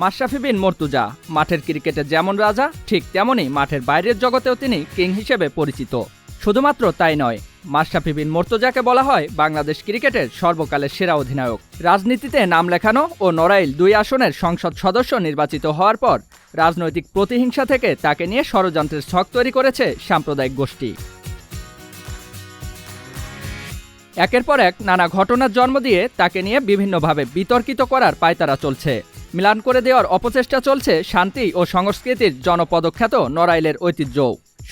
মাশরাফি বিন মর্তুজা, মাঠের ক্রিকেটে যেমন রাজা, ঠিক তেমনই মাঠের বাইরের জগতেও তিনি কিং হিসেবে পরিচিত। শুধুমাত্র তাই নয়, মাশরাফি বিন মর্তুজাকে বলা হয় বাংলাদেশ ক্রিকেটের সর্বকালের সেরা অধিনায়ক। রাজনীতিতে নাম লেখানো ও নড়াইল দুই আসনের সংসদ সদস্য নির্বাচিত হওয়ার পর রাজনৈতিক প্রতিহিংসা থেকে তাকে নিয়ে ষড়যন্ত্রের ছক তৈরি করেছে সাম্প্রদায়িক গোষ্ঠী। একের পর এক নানা ঘটনার জন্ম দিয়ে তাকে নিয়ে বিভিন্নভাবে বিতর্কিত করার পায়তারা চলছে। মিলান করে দেওয়ার অপচেষ্টা চলছে শান্তি ও সংস্কৃতির জনপদখ্যাত নড়াইলের ঐতিহ্য।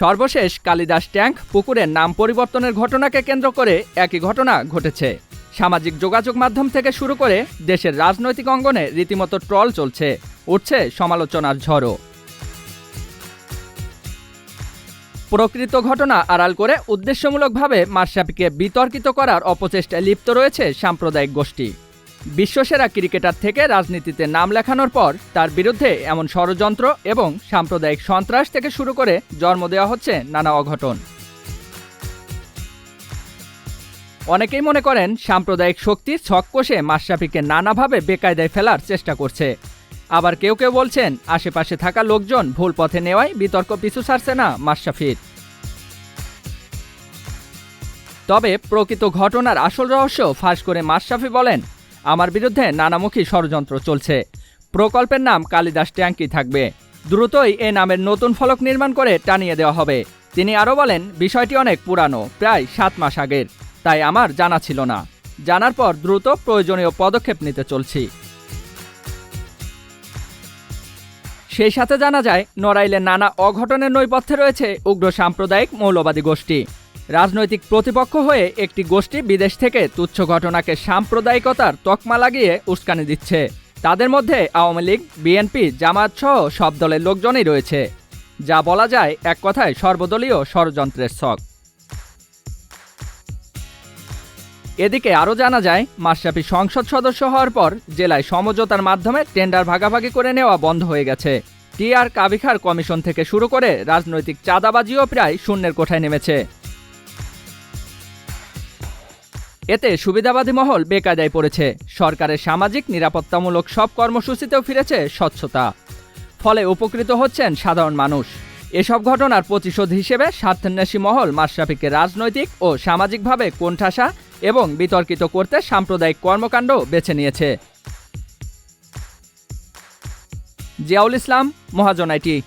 সর্বশেষ কালিদাস ট্যাঙ্ক পুকুরের নাম পরিবর্তনের ঘটনাকে কেন্দ্র করে একই ঘটনা ঘটেছে। সামাজিক যোগাযোগ মাধ্যম থেকে শুরু করে দেশের রাজনৈতিক অঙ্গনে রীতিমতো ট্রল চলছে, উঠছে সমালোচনার ঝড়ও। প্রকৃত ঘটনা আড়াল করে উদ্দেশ্যমূলকভাবে মাশরাফিকে বিতর্কিত করার অপচেষ্টায় লিপ্ত রয়েছে সাম্প্রদায়িক গোষ্ঠী। বিশ্বসেরা ক্রিকেটার থেকে রাজনীতিতে নাম লেখানোর পর তার বিরুদ্ধে এমন ষড়যন্ত্র এবং সাম্প্রদায়িক সন্ত্রাস থেকে শুরু করে জন্ম দেওয়া হচ্ছে নানা অঘটন। অনেকেই মনে করেন সাম্প্রদায়িক শক্তি ছক কষে মাশরাফিকে নানাভাবে বেকায়দায় ফেলার চেষ্টা করছে। আবার কেউ কেউ বলছেন আশেপাশে থাকা লোকজন ভুল পথে নেওয়ায় বিতর্ক পিছু ছাড়ছে না মাশরাফির। তবে প্রকৃত ঘটনার আসল রহস্য ফাঁস করে মাশরাফি বলেন আমার বিরুদ্ধে নানামুখী ষড়যন্ত্র চলছে। প্রকল্পের নাম কালিদাস ট্যাঙ্কি থাকবে। দ্রুতই এ নামের নতুন ফলক নির্মাণ করে টানিয়ে দেওয়া হবে। তিনি আরও বলেন, বিষয়টি অনেক পুরানো, প্রায় সাত মাস আগের। তাই আমার জানা ছিল না। জানার পর দ্রুত প্রয়োজনীয় পদক্ষেপ নিতে চলছি। সেই সাথে জানা যায়, নড়াইলে নানা অঘটনের নৈপথ্যে রয়েছে উগ্র সাম্প্রদায়িক মৌলবাদী গোষ্ঠী। রাজনৈতিক প্রতিপক্ষ হয়ে একটি গোষ্ঠী বিদেশ থেকে তুচ্ছ ঘটনাকে সাম্প্রদায়িকতার তকমা লাগিয়ে উস্কানি দিচ্ছে। তাদের মধ্যে আওয়ামী লীগ, বিএনপি, জামায়াত সহ সব দলের লোকজনই রয়েছে। যা বলা যায় এক কথায় সর্বদলীয় ষড়যন্ত্রের ছক। এদিকে আরও জানা যায়, মাশরাফি সংসদ সদস্য হওয়ার পর জেলায় সমঝোতার মাধ্যমে টেন্ডার ভাগাভাগি করে নেওয়া বন্ধ হয়ে গেছে। টিআর কাবিখার কমিশন থেকে শুরু করে রাজনৈতিক চাঁদাবাজিও প্রায় শূন্যের কোঠায় নেমেছে। এতে সুবিধাবাদী মহল বেকায়দায় পড়েছে। সরকারের সামাজিক নিরাপত্তামূলক সব কর্মসূচিতেও ফিরেছে স্বচ্ছতা। ফলে উপকৃত হচ্ছেন সাধারণ মানুষ। এসব ঘটনার প্রতিশোধ হিসেবে স্বার্থান্বেষী মহল মাশরাফিকে রাজনৈতিক ও সামাজিকভাবে কোণঠাসা এবং বিতর্কিত করতে সাম্প্রদায়িক কর্মকাণ্ড বেছে নিয়েছে। জিয়াউল ইসলাম মহাজনাইটি